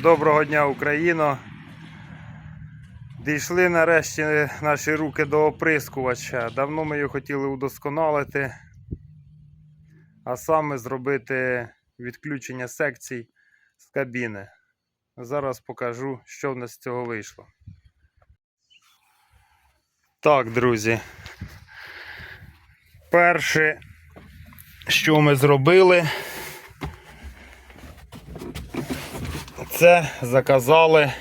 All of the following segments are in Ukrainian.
Доброго дня, Україно! Дійшли нарешті наші руки до оприскувача. Давно ми його хотіли удосконалити, а саме зробити відключення секцій з кабіни. Зараз покажу, що в нас з цього вийшло. Так, друзі. Перше, що ми зробили, це заказали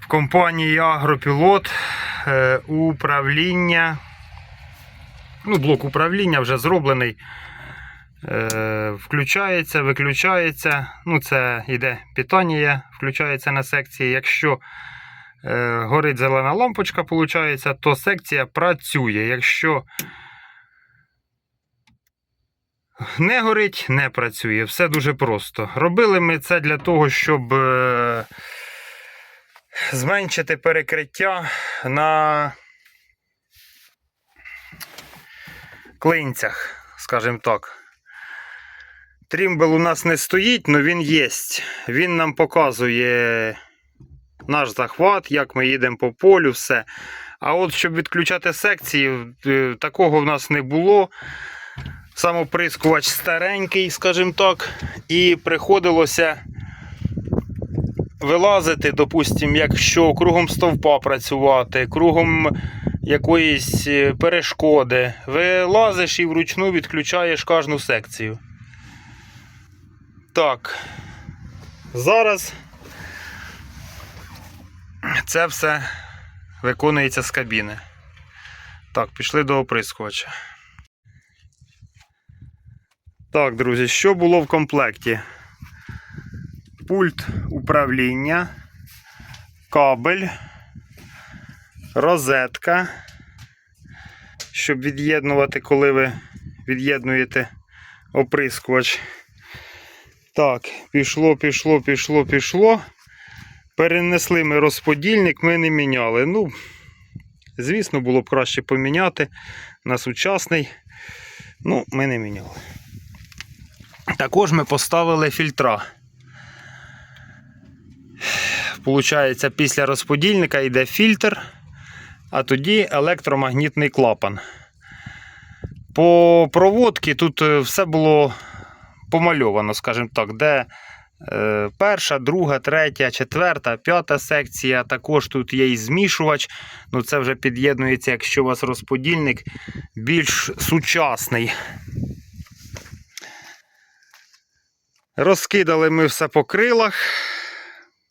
в компанії Агропілот е, управління. Ну, блок управління вже зроблений. Е, Включається, виключається. Ну, це йде питання, включається на секції. Якщо е, горить зелена лампочка, виходить, то секція працює. Якщо не горить, не працює. Все дуже просто. Робили ми це для того, щоб е, зменшити перекриття на клинцях, скажімо так. Трімбл у нас не стоїть, але він є. Він нам показує наш захват, як ми їдемо по полю, все. А от щоб відключати секції, е, такого в нас не було. Самоприскувач старенький, скажімо так, і приходилося вилазити, допустимо, якщо кругом стовпа працювати, кругом якоїсь е, перешкоди. Вилазиш і вручну відключаєш кожну секцію. Так. Зараз це все виконується з кабіни. Так, пішли до оприскувача. Так, друзі, що було в комплекті? Пульт управління, кабель, розетка, щоб від'єднувати, коли ви від'єднуєте оприскувач. Так, пішло, пішло, пішло, пішло. Перенесли ми розподільник, ми не міняли. Ну, звісно, було б краще поміняти на сучасний. Ну, ми не міняли. Також ми поставили фільтра. Получається, після розподільника йде фільтр, а тоді електромагнітний клапан. По проводці тут е, все було помальовано, скажімо так, де е, перша, друга, третя, четверта, п'ята секція. Також тут є і змішувач. Ну це вже під'єднується, якщо у вас розподільник більш сучасний. Розкидали ми все по крилах,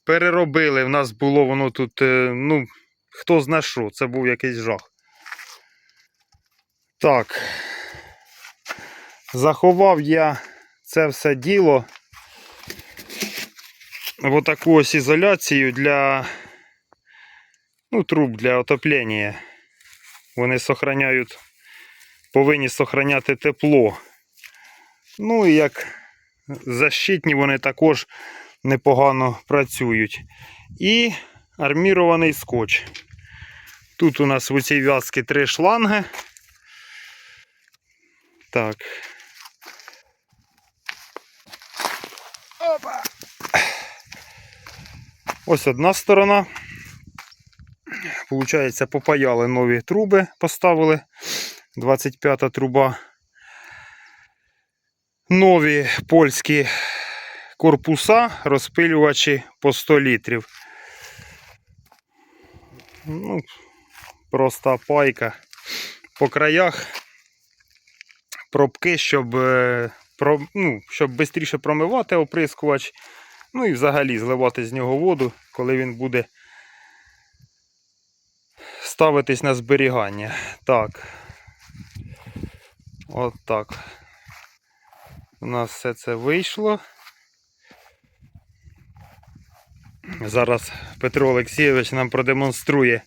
переробили. В нас було воно тут, е, ну, хто зна що, це був якийсь жах. Так. Заховав я це все діло в отаку ось ізоляцію для ну, труб для отоплення. Вони сохраняють, повинні сохраняти тепло. Ну і як защитні вони також непогано працюють. І армірований скотч. Тут у нас в цій в'язці три шланги. Так. Опа. Ось одна сторона. Получається, попаяли нові труби, поставили. 25 труба. Нові польські корпуса, розпилювачі по 100 літрів. Ну, проста пайка. По краях пробки, щоб, е, ну, щоб швидше промивати оприскувач. Ну і взагалі зливати з нього воду, коли він буде ставитись на зберігання. Так. От так. У нас все це вийшло. Зараз Петро Олексійович нам продемонструє,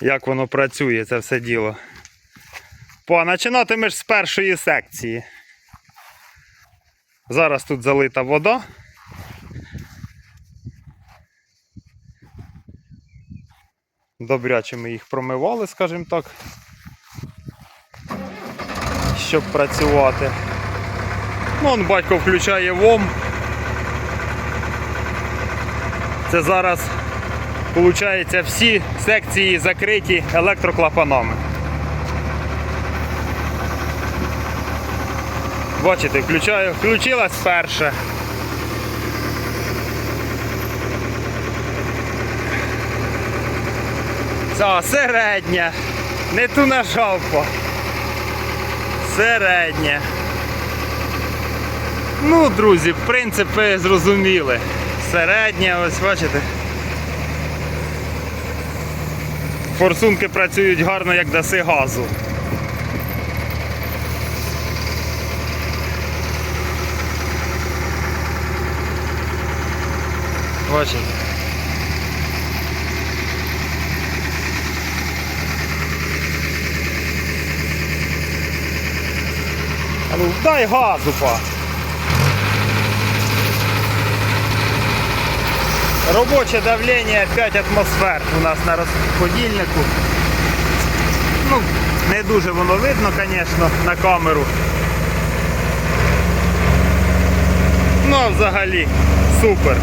як воно працює, це все діло. Па, починатимеш з першої секції. Зараз тут залита вода. Добряче ми їх промивали, скажімо так, щоб працювати. Ну, он батько включає ВОМ. Це зараз, виходить, всі секції закриті електроклапанами. Бачите, включаю, включилась перша. Ця середня. Не ту нажав по. Середня. Ну, друзі, принципи зрозуміли. Середня, ось бачите. Форсунки працюють гарно, як даси газу. Бачите. Дай газу, па. Робоче давлення 5 атмосфер у нас на розподільнику. Ну, не дуже воно видно, звісно, на камеру. Ну, а взагалі, супер.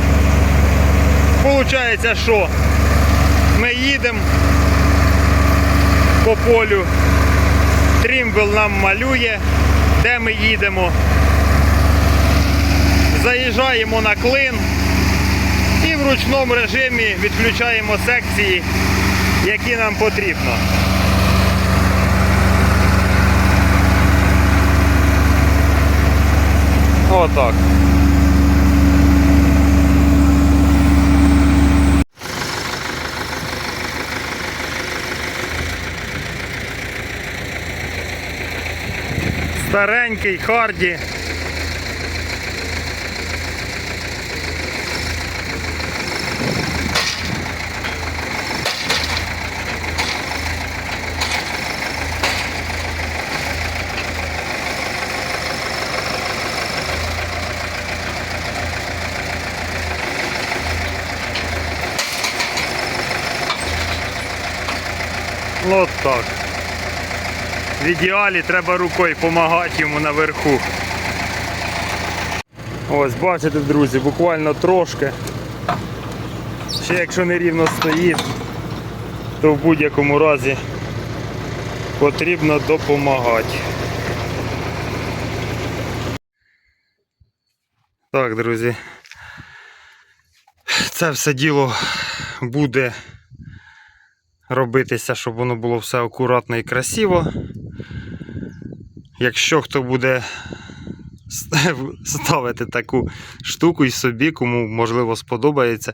Получається, що ми їдемо по полю, Трімбл нам малює, де ми їдемо. Заїжджаємо на клин в ручному режимі відключаємо секції, які нам потрібно. Отак. Старенький Харді. От так. В ідеалі треба рукою допомагати йому наверху. Ось, бачите, друзі, буквально трошки. Ще якщо не рівно стоїть, то в будь-якому разі потрібно допомагати. Так, друзі. Це все діло буде робитися, щоб воно було все акуратно і красиво. Якщо хто буде ставити таку штуку і собі, кому можливо сподобається,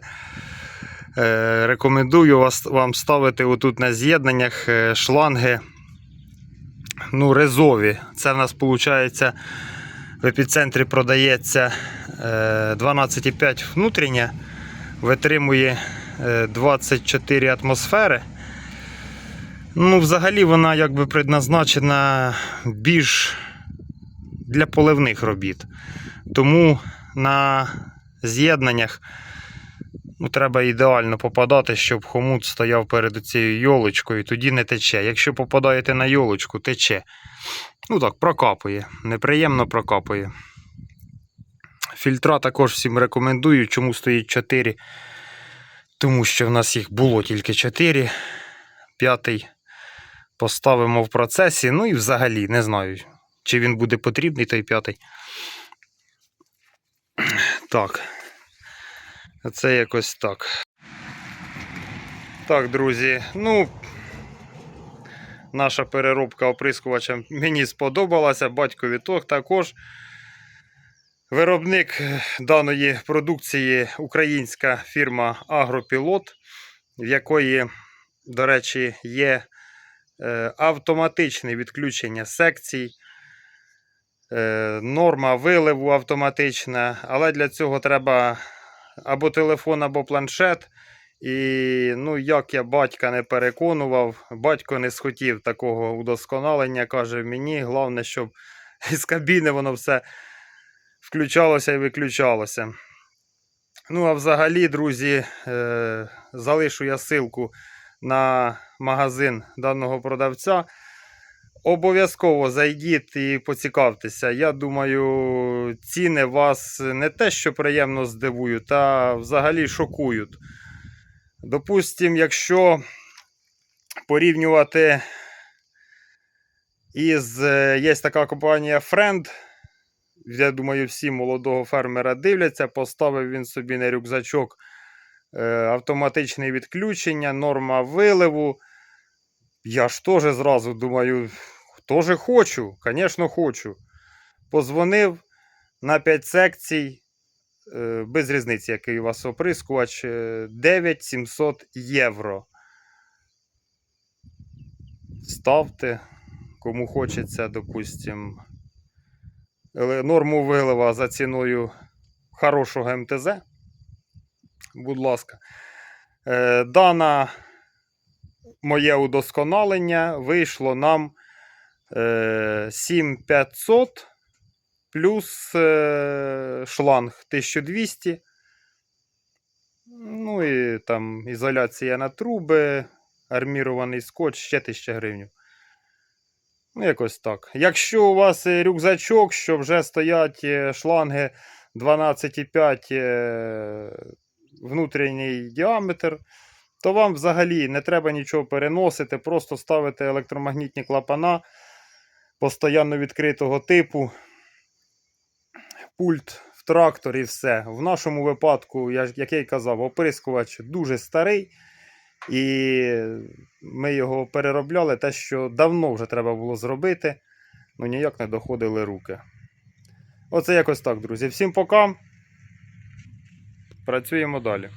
е, рекомендую вам ставити отут на з'єднаннях е, шланги ну, резові. Це в нас виходить в епіцентрі продається е, 12,5 внутрішня, витримує е, 24 атмосфери. Ну, взагалі вона якби предназначена більш для поливних робіт. Тому на з'єднаннях ну, треба ідеально попадати, щоб хомут стояв перед цією йолочкою, тоді не тече. Якщо попадаєте на йолочку, тече. Ну так, прокапує. Неприємно прокапує. Фільтра також всім рекомендую. Чому стоїть 4? Тому що в нас їх було тільки 4. П'ятий поставимо в процесі. Ну і взагалі не знаю, чи він буде потрібний той п'ятий. Так. Це якось так. Так, друзі, ну. Наша переробка оприскувача мені сподобалася. Батькові також. Виробник даної продукції українська фірма Агропілот, в якої, до речі, є е, автоматичне відключення секцій, е, норма виливу автоматична, але для цього треба або телефон, або планшет. І ну, як я батька не переконував, батько не схотів такого удосконалення. Каже, мені головне, щоб з кабіни воно все включалося і виключалося. Ну, а взагалі, друзі, е, залишу я ссылку на магазин даного продавця. обов'язково зайдіть і поцікавтеся. Я думаю, ціни вас не те, що приємно здивують, а взагалі шокують. Допустим, якщо порівнювати із є така компанія Friend. Я думаю, всі молодого фермера дивляться. Поставив він собі на рюкзачок автоматичне відключення, норма виливу. Я ж теж зразу думаю, теж хочу, звісно, хочу. Позвонив на 5 секцій, е, без різниці, який у вас оприскувач, е, 9700 євро. Ставте, кому хочеться, допустим, норму вилива за ціною хорошого МТЗ. Будь ласка. Е, Дана моє удосконалення вийшло нам е, 7500 плюс е, шланг 1200. Ну і там ізоляція на труби, армірований скотч, ще 1000 гривень. Ну, якось так. Якщо у вас е, рюкзачок, що вже стоять е, шланги 12,5 е, внутрішній діаметр, то вам взагалі не треба нічого переносити, просто ставите електромагнітні клапана постійно відкритого типу, пульт в трактор і все. В нашому випадку, як я й казав, оприскувач дуже старий. І ми його переробляли, те, що давно вже треба було зробити, ну ніяк не доходили руки. Оце якось так, друзі. Всім пока. Працюємо далі.